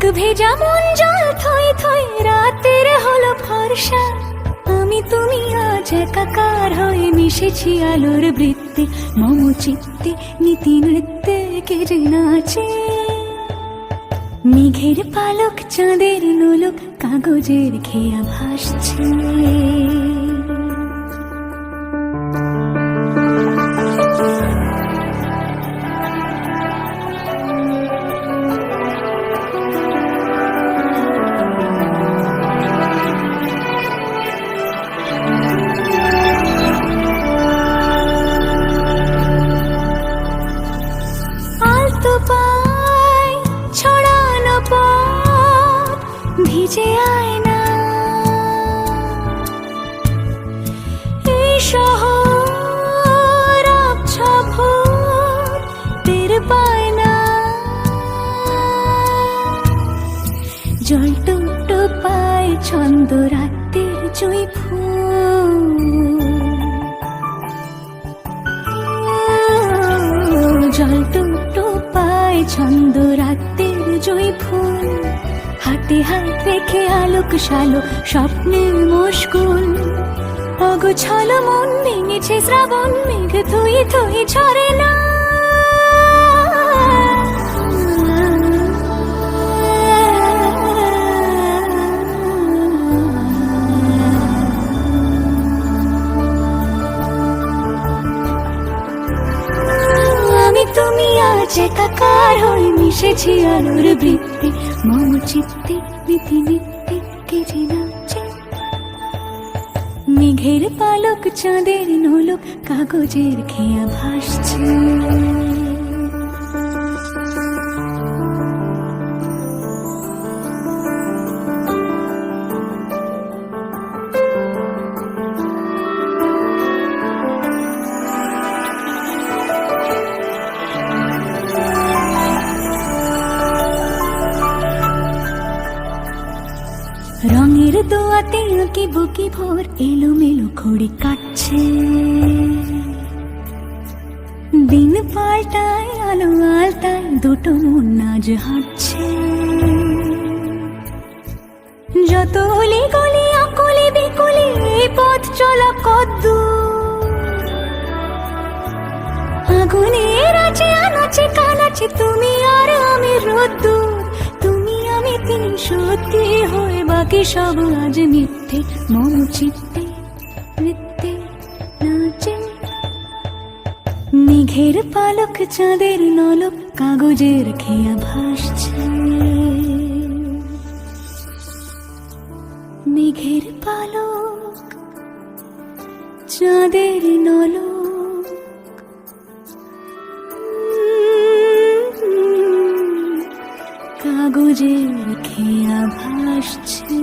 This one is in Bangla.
কাক ভেজা মন জল থই থই, রাতের হলো ফর্ষা আমি তুমি আজ একাকার হয়ে মিশেছি আলোর বৃত্তে মম চিত্তে নীতি নৃত্যে কে যে নাচে। মেঘের পালক, চাঁদের নোলক, কাগজের খেয়া ভাসছে। ভিজে আয় না এই শহর আবছা ভোর টের পায় না জল টুকটো পায় ছন্দ রাতের জুই ফুল। জল টুকটো পায় ছন্দ রাতের জয় ফুল। হাতে হাত রেখে আলোক শালো স্বপ্নের মুশকুল। অগোছালো মন ভেঙেছে শ্রাবণ মেঘ, ধুই ধুই ছড়ে না। আমি আজ একাকার হয়ে মিশেছি আলোর বৃত্তে। মম চিত্তে, নীতি নিত্যে, কে নাচে। মেঘের পালক, চাঁদের নোলক কাগজের খেয়া ভাসছে। রঙের দোয়াতে আঁকি বুকি ভোর এলো মেলো খড়ি কাটছে। দিন পাল্টায়, আলো আলতায়, দুটো মন নাজ হাঁটছে। যত অলি গলি আকলি বিকলি এই পথ চলা কদ্দু আগুনের আছে আনাচে কানাচে, তুমি আর আমি রোদ্দুর। সত্যি হয়ে বাকি সব আজ মিথ্যে মম চিত্তে, নৃত্যে নাচে। মেঘের পালক চাঁদের নলক কাগজের খেয়া ভাসছে। মেঘের পালক চাঁদের নলক করে খেয়া ভাসছে